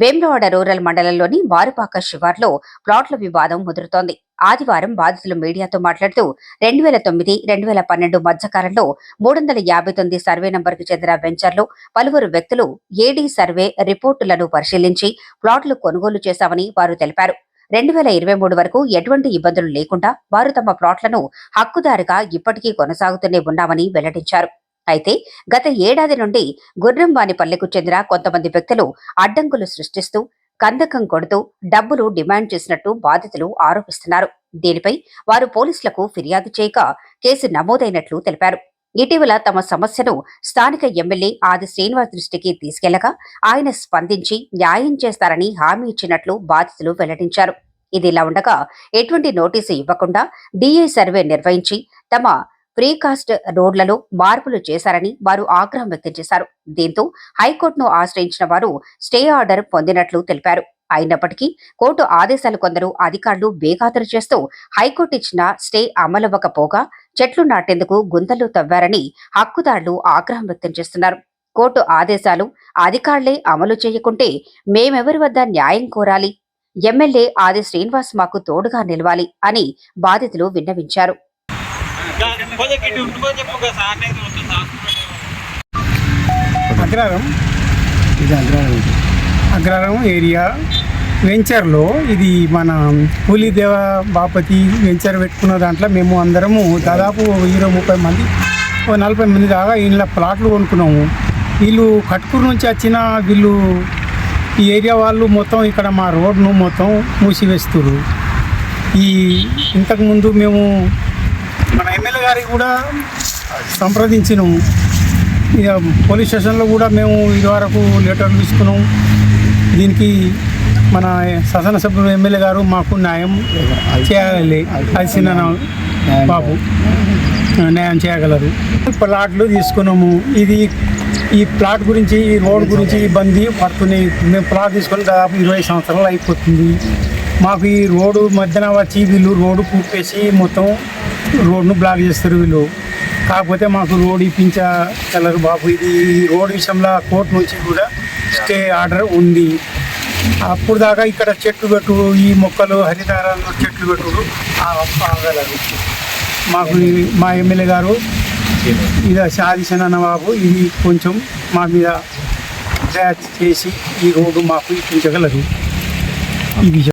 Vemulawada rural మండలంలోని వారుపాక శివార్లో ప్లాట్ల వివాదం ముదురుతోంది. ఆదివారం బాధితులు మీడియాతో మాట్లాడుతూ రెండు వేల తొమ్మిది రెండు వేల పన్నెండు మధ్యకాలంలో మూడు వందల యాభై తొమ్మిది సర్వే నంబర్కు చెందిన వెంచర్లు పలువురు వ్యక్తులు ఏడీ సర్వే రిపోర్టులను పరిశీలించి ప్లాట్లు కొనుగోలు చేశామని వారు తెలిపారు. రెండు వేల ఇరవై మూడు వరకు ఎటువంటి ఇబ్బందులు లేకుండా వారు తమ ప్లాట్లను హక్కుదారుగా ఇప్పటికీ కొనసాగుతూనే ఉన్నామని వెల్లడించారు. అయితే గత ఏడాది నుండి గుర్రంవానిపల్లెకు చెందిన కొంతమంది వ్యక్తులు అడ్డంకులు సృష్టిస్తూ కందకం కొడుతూ డబ్బులు డిమాండ్ చేసినట్టు బాధితులు ఆరోపిస్తున్నారు. దీనిపై వారు పోలీసులకు ఫిర్యాదు చేయక కేసు నమోదైనట్లు తెలిపారు. ఇటీవల తమ సమస్యను స్థానిక ఎమ్మెల్యే ఆది శ్రీనివాస్ దృష్టికి తీసుకెళ్ళగా ఆయన స్పందించి న్యాయం చేస్తారని హామీ ఇచ్చినట్లు బాధితులు వెల్లడించారు. ఇదిలా ఉండగా ఎటువంటి నోటీసు ఇవ్వకుండా డిఏ సర్వే నిర్వహించి తమ ప్రీకాస్ట్ రోడ్లలో మార్పులు చేశారని వారు ఆగ్రహం వ్యక్తం చేశారు. దీంతో హైకోర్టును ఆశ్రయించిన వారు స్టే ఆర్డర్ పొందినట్లు తెలిపారు. అయినప్పటికీ కోర్టు ఆదేశాలు కొందరు అధికారులు బేఖాతరు చేస్తూ హైకోర్టు ఇచ్చిన స్టే అమలవ్వకపోగా చెట్లు నాటేందుకు గుంతలు తవ్వారని హక్కుదారులు ఆగ్రహం వ్యక్తం చేస్తున్నారు. కోర్టు ఆదేశాలు అధికారులే అమలు చేయకుంటే మేమెవరి వద్ద న్యాయం కోరాలి? ఎమ్మెల్యే ఆది శ్రీనివాస్ మాకు తోడుగా నిలవాలి అని బాధితులు విన్నవించారు. కొంచెం అగ్రహారం. ఇది అగ్రహారం. అగ్రహారం ఏరియా. వెంచర్లో ఇది మన పులిదేవ బాపతి వెంచర్ పెట్టుకున్న దాంట్లో మేము అందరము దాదాపు ఇరవై ముప్పై మంది ఓ నలభై మంది దాకా వీళ్ళ ప్లాట్లు కొనుక్కున్నాము. వీళ్ళు కట్కూరు నుంచి వచ్చిన వీళ్ళు ఈ ఏరియా వాళ్ళు మొత్తం ఇక్కడ మా రోడ్ను మొత్తం మూసివేస్తున్నారు ఈ ఇంతకుముందు మేము మన ఎమ్మెల్యే గారికి కూడా సంప్రదించినాము ఇక పోలీస్ స్టేషన్లో కూడా మేము ఇదివరకు లెటర్లు తీసుకున్నాం. దీనికి మన శాసనసభ్యులు ఎమ్మెల్యే గారు మాకు న్యాయం చేయాలి. అది చిన్న బాబు. న్యాయం చేయగలరు. ప్లాట్లు తీసుకున్నాము. ఇది ఈ ప్లాట్ గురించి ఈ రోడ్ గురించి ఇబ్బంది పడుతున్నాయి. మేము ప్లాట్ తీసుకొని దాదాపు ఇరవై సంవత్సరాలు అయిపోతుంది. మాకు ఈ రోడ్డు మధ్యన వచ్చి వీళ్ళు రోడ్డు పూపేసి మొత్తం రోడ్ను బ్లాక్ చేస్తారు వీళ్ళు. కాకపోతే మాకు రోడ్ ఇప్పించగలరు బాబు. ఇది ఈ రోడ్ విషయంలో కోర్టు నుంచి కూడా స్టే ఆర్డర్ ఉంది. అప్పుడు దాకా ఇక్కడ చెట్లు పెట్టు ఈ మొక్కలు హరితారాలు చెట్లు పెట్టుడు ఆగలరు మాకు మా ఎమ్మెల్యే గారు ఇది సాధించిన బాబు ఇది కొంచెం మా మీద చేసి ఈ రోడ్డు మాకు ఇప్పించగలరు. ఈ విషయం.